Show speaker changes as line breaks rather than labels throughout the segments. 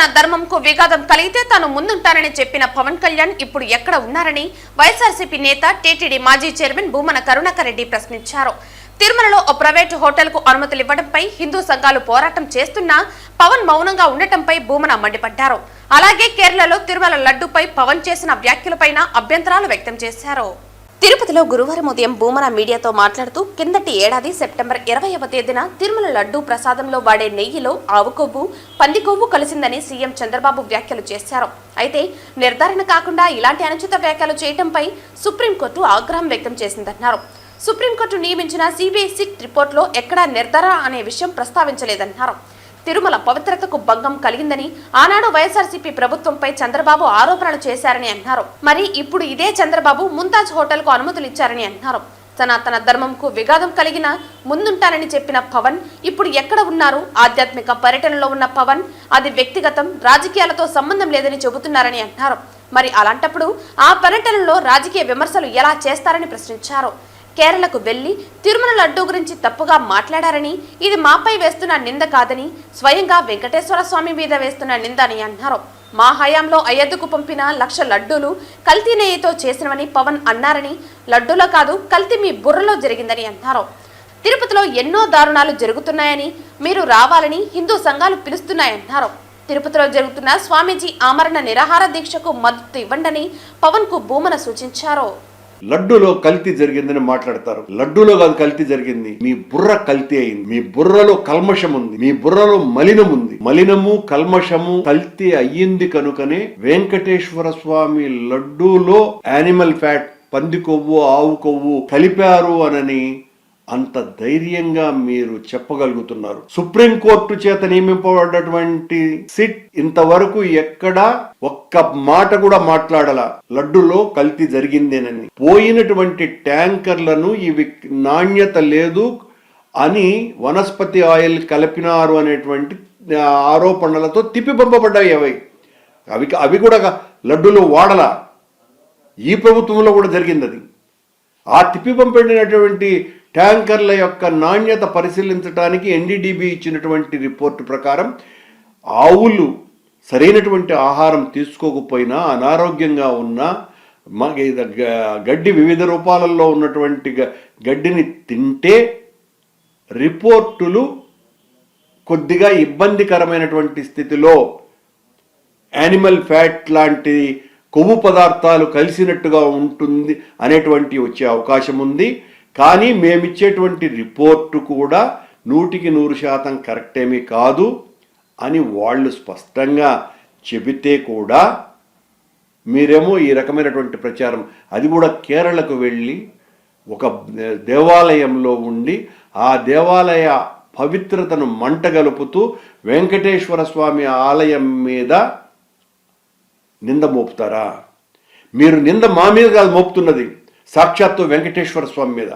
సనాతన ధర్మంకు విఘాతం కలిగితే తాను ముందుంటానని చెప్పిన పవన్ కళ్యాణ్ ఇప్పుడు ఎక్కడ ఉన్నారని వైఎస్ఆర్సీపీ నేత టీటీడీ మాజీ చైర్మన్ భూమన కరుణాకర్ రెడ్డి ప్రశ్నించారు. తిరుమలలో ఓ ప్రైవేటు హోటల్కు అనుమతులు ఇవ్వడంపై హిందూ సంఘాలు పోరాటం చేస్తున్నా పవన్ మౌనంగా ఉండటంపై భూమన మండిపడ్డారు. అలాగే కేరళలో తిరుమల లడ్డుపై పవన్ చేసిన వ్యాఖ్యలపైన అభ్యంతరాలు వ్యక్తం చేశారు. తిరుపతిలో గురువారం ఉదయం భూమన మీడియాతో మాట్లాడుతూ కిందటి ఏడాది సెప్టెంబర్ ఇరవైవ తేదీన తిరుమల లడ్డూ ప్రసాదంలో వాడే నెయ్యిలో ఆవు కొవ్వు పంది కొవ్వు కలిసిందని సీఎం చంద్రబాబు వ్యాఖ్యలు చేశారు. అయితే నిర్ధారణ కాకుండా ఇలాంటి అనుచిత వ్యాఖ్యలు చేయడంపై సుప్రీంకోర్టు ఆగ్రహం వ్యక్తం చేసిందన్నారు. సుప్రీంకోర్టు నియమించిన సిబిఐ సిట్ రిపోర్టులో ఎక్కడా నిర్ధారణ అనే విషయం ప్రస్తావించలేదన్నారు. తిరుమల పవిత్రతకు భంగం కలిగిందని ఆనాడు వైఎస్ఆర్సీపీ ప్రభుత్వంపై చంద్రబాబు ఆరోపణలు చేశారని అన్నారు మరి ఇప్పుడు ఇదే చంద్రబాబు ముంతాజ్ హోటల్కు అనుమతులు ఇచ్చారని అన్నారు సనాతన ధర్మంకు విఘాతం కలిగిన ముందుంటానని చెప్పిన పవన్ ఇప్పుడు ఎక్కడ ఉన్నారు? ఆధ్యాత్మిక పర్యటనలో ఉన్న పవన్ అది వ్యక్తిగతం రాజకీయాలతో సంబంధం లేదని చెబుతున్నారని అన్నారు మరి అలాంటప్పుడు ఆ పర్యటనలో రాజకీయ విమర్శలు ఎలా చేస్తారని ప్రశ్నించారు. కేరళకు వెళ్ళి తిరుమల లడ్డూ గురించి తప్పుగా మాట్లాడారని ఇది మాపై వేస్తున్న నింద కాదని స్వయంగా వెంకటేశ్వర స్వామి మీద వేస్తున్న నింద అని అన్నారు. మా హయాంలో అయోధ్యకు పంపిన లక్ష లడ్డూలు కల్తీ నెయ్యితో చేసినవని పవన్ అన్నారని లడ్డూలో కాదు కల్తీ మీ బుర్రలో జరిగిందని అన్నారు. తిరుపతిలో ఎన్నో దారుణాలు జరుగుతున్నాయని మీరు రావాలని హిందూ సంఘాలు పిలుస్తున్నాయన్నారు తిరుపతిలో జరుగుతున్న స్వామీజీ ఆమరణ నిరాహార దీక్షకు మద్దతు ఇవ్వండని పవన్కు భూమన సూచించారు.
లడ్డూలో కల్తీ జరిగిందని మాట్లాడతారు. లడ్డూలో కాదు కల్తీ జరిగింది. మీ బుర్ర కల్తీ అయింది. మీ బుర్రలో కల్మషం ఉంది. మీ బుర్రలో మలినం ఉంది. మలినము కల్మషము కల్తీ అయ్యింది కనుకనే వెంకటేశ్వర స్వామి లడ్డూలో యానిమల్ ఫ్యాట్ పంది కొవ్వు ఆవు కొవ్వు కలిపారు అనని అంత ధైర్యంగా మీరు చెప్పగలుగుతున్నారు. సుప్రీంకోర్టు చేత నియమింపబడ్డటువంటి సిట్ ఇంతవరకు ఎక్కడా ఒక్క మాట కూడా మాట్లాడాల. లడ్డులో కల్తీ జరిగిందేనని. పోయినటువంటి ట్యాంకర్లను ఇవి నాణ్యత లేదు అని వనస్పతి ఆయిల్ కలిపినారు అనేటువంటి ఆరోపణలతో తిప్పిపంపబడ్డాయి అవి. అవి అవి కూడా లడ్డులో వాడల. ఈ ప్రభుత్వంలో కూడా జరిగింది అది. ఆ తిప్పిపంపడినటువంటి ట్యాంకర్ల యొక్క నాణ్యత పరిశీలించడానికి ఎన్డీడీబీ ఇచ్చినటువంటి రిపోర్టు ప్రకారం ఆవులు సరైనటువంటి ఆహారం తీసుకోకపోయినా అనారోగ్యంగా ఉన్నా గడ్డి వివిధ రూపాలలో ఉన్నటువంటి గ- గడ్డిని తింటే రిపోర్టులు కొద్దిగా ఇబ్బందికరమైనటువంటి స్థితిలో యానిమల్ ఫ్యాట్ లాంటి కొవ్వు పదార్థాలు కలిసినట్టుగా ఉంటుంది అనేటువంటి వచ్చే అవకాశం ఉంది. కానీ మేమిచ్చేటువంటి రిపోర్టు కూడా నూటికి నూరు శాతం కరెక్టేమీ కాదు అని వాళ్ళు స్పష్టంగా చెబితే కూడా మీరేమో ఈ రకమైనటువంటి ప్రచారం. అది కూడా కేరళకు వెళ్ళి ఒక దేవాలయంలో ఉండి ఆ దేవాలయ పవిత్రతను మంటగలుపుతూ వెంకటేశ్వర స్వామి ఆలయం మీద నింద మోపుతారా? మీరు నింద మా మీద కాదు మోపుతున్నది. సాక్షాత్తు వెంకటేశ్వర స్వామి మీద.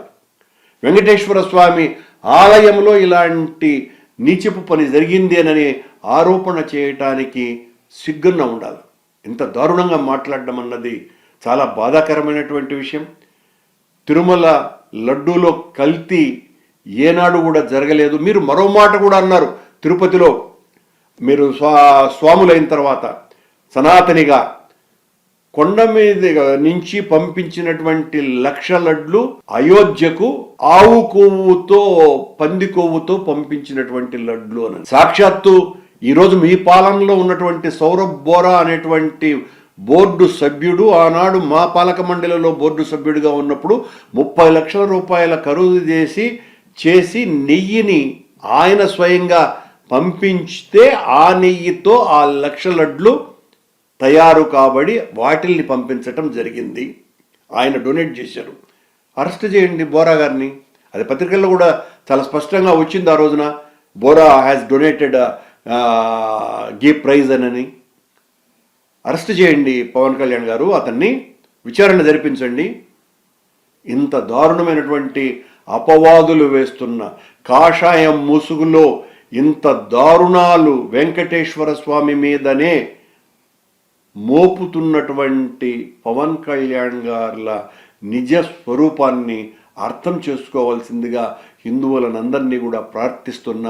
వెంకటేశ్వర స్వామి ఆలయంలో ఇలాంటి నీచపు పని జరిగింది అని ఆరోపణ చేయటానికి సిగ్గున్న ఉండాలి. ఇంత దారుణంగా మాట్లాడడం అన్నది చాలా బాధాకరమైనటువంటి విషయం. తిరుమల లడ్డూలో కల్తీ ఏనాడు కూడా జరగలేదు. మీరు మరో మాట కూడా అన్నారు తిరుపతిలో. మీరు స్వా స్వాములైన తర్వాత సనాతనిగా కొండ మీద నుంచి పంపించినటువంటి లక్ష లడ్లు అయోధ్యకు ఆవు కొవ్వుతో పంది కొవ్వుతో పంపించినటువంటి లడ్లు అని. సాక్షాత్తు ఈరోజు మీ పాలనలో ఉన్నటువంటి సౌరభ్ బోరా అనేటువంటి బోర్డు సభ్యుడు ఆనాడు మా పాలక మండలిలో బోర్డు సభ్యుడిగా ఉన్నప్పుడు ముప్పై లక్షల రూపాయల ఖరీదు చేసి చేసి నెయ్యిని ఆయన స్వయంగా పంపించితే ఆ నెయ్యితో ఆ లక్ష లడ్లు తయారు కాబడి వాటిల్ని పంపించటం జరిగింది. ఆయన డొనేట్ చేశారు. అరెస్ట్ చేయండి బోరా గారిని. అది పత్రికల్లో కూడా చాలా స్పష్టంగా వచ్చింది ఆ రోజున. Bora has donated ghee prize అని అరెస్ట్ చేయండి పవన్ కళ్యాణ్ గారు. అతన్ని విచారణ జరిపించండి. ఇంత దారుణమైనటువంటి అపవాదులు వేస్తున్న కాషాయం ముసుగులో ఇంత దారుణాలు వెంకటేశ్వర స్వామి మీదనే మోపుతున్నటువంటి పవన్ కళ్యాణ్ గారుల నిజ స్వరూపాన్ని అర్థం చేసుకోవాల్సిందిగా హిందువులనందరినీ కూడా ప్రార్థిస్తున్న